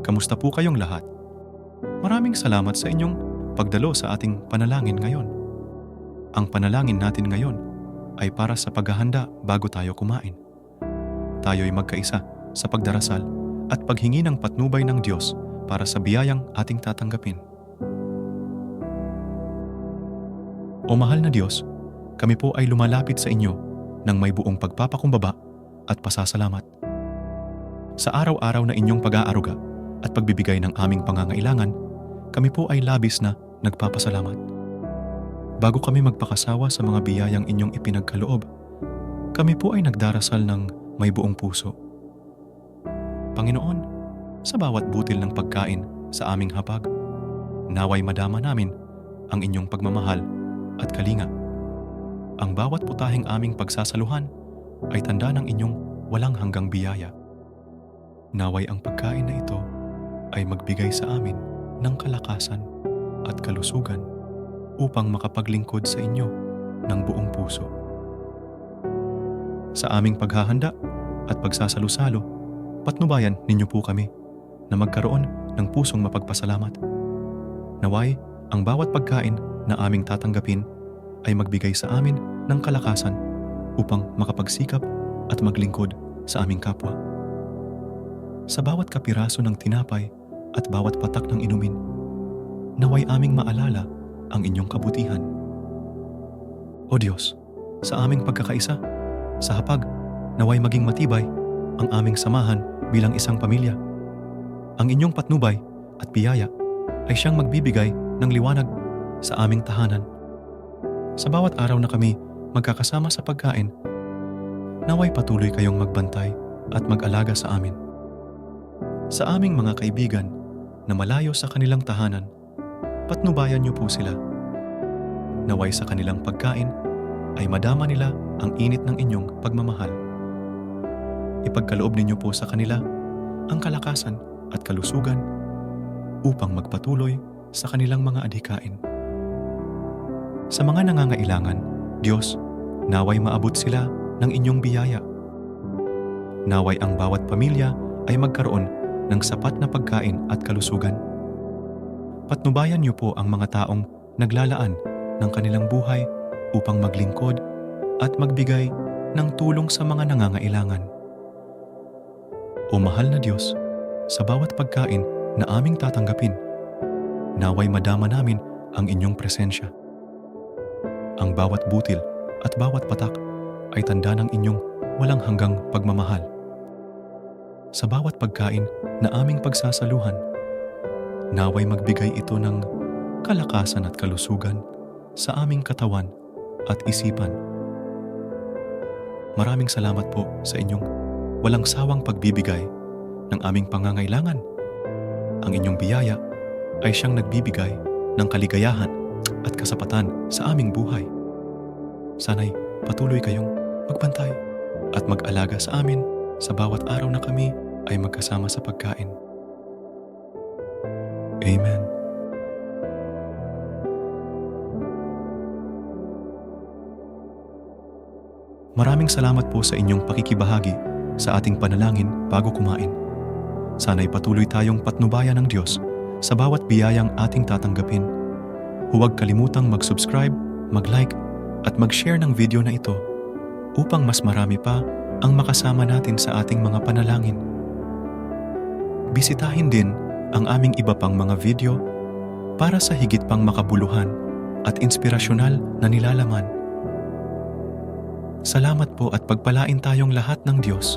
Kamusta po kayong lahat? Maraming salamat sa inyong pagdalo sa ating panalangin ngayon. Ang panalangin natin ngayon ay para sa paghahanda bago tayo kumain. Tayo'y magkaisa sa pagdarasal at paghingi ng patnubay ng Diyos para sa biyayang ating tatanggapin. O mahal na Diyos, kami po ay lumalapit sa inyo ng may buong pagpapakumbaba at pasasalamat. Sa araw-araw na inyong pag-aaruga at pagbibigay ng aming pangangailangan, kami po ay labis na nagpapasalamat. Bago kami magpakasawa sa mga biyayang inyong ipinagkaloob, kami po ay nagdarasal ng may buong puso. Panginoon, sa bawat butil ng pagkain sa aming hapag, naway madama namin ang inyong pagmamahal at kalinga. Ang bawat putahing aming pagsasaluhan ay tanda ng inyong walang hanggang biyaya. Naway ang pagkain na ito ay magbigay sa amin ng kalakasan at kalusugan upang makapaglingkod sa inyo ng buong puso. Sa aming paghahanda at pagsasalusalo, patnubayan ninyo po kami na magkaroon ng pusong mapagpasalamat. Naway, ang bawat pagkain na aming tatanggapin ay magbigay sa amin ng kalakasan upang makapagsikap at maglingkod sa aming kapwa. Sa bawat kapiraso ng tinapay at bawat patak ng inumin, naway aming maalala ang inyong kabutihan. O Diyos, sa aming pagkakaisa, sa hapag, naway maging matibay ang aming samahan bilang isang pamilya. Ang inyong patnubay at biyaya ay siyang magbibigay ng liwanag sa aming tahanan. Sa bawat araw na kami magkakasama sa pagkain, naway patuloy kayong magbantay at mag-alaga sa amin. Sa aming mga kaibigan na malayo sa kanilang tahanan, patnubayan niyo po sila. Naway sa kanilang pagkain ay madama nila ang init ng inyong pagmamahal. Ipagkaloob ninyo po sa kanila ang kalakasan at kalusugan upang magpatuloy sa kanilang mga adhikain. Sa mga nangangailangan, Diyos, naway maabot sila ng inyong biyaya. Naway ang bawat pamilya ay magkaroon ng sapat na pagkain at kalusugan. Patnubayan niyo po ang mga taong naglalaan ng kanilang buhay upang maglingkod at magbigay ng tulong sa mga nangangailangan. O mahal na Diyos, sa bawat pagkain na aming tatanggapin, naway madama namin ang inyong presensya. Ang bawat butil at bawat patak ay tanda ng inyong walang hanggang pagmamahal. Sa bawat pagkain na aming pagsasaluhan, naway magbigay ito ng kalakasan at kalusugan sa aming katawan at isipan. Maraming salamat po sa inyong walang sawang pagbibigay ng aming pangangailangan. Ang inyong biyaya ay siyang nagbibigay ng kaligayahan at kasapatan sa aming buhay. Sana'y patuloy kayong magbantay at mag-alaga sa amin sa bawat araw na kami ay magkasama sa pagkain. Amen. Maraming salamat po sa inyong pakikibahagi sa ating panalangin bago kumain. Sana'y patuloy tayong patnubayan ng Diyos sa bawat biyayang ating tatanggapin. Huwag kalimutang mag-subscribe, mag-like, at mag-share ng video na ito upang mas marami pa ang makasama natin sa ating mga panalangin. Bisitahin din ang aming iba pang mga video para sa higit pang makabuluhan at inspirasyonal na nilalaman. Salamat po at pagpalain tayong lahat ng Diyos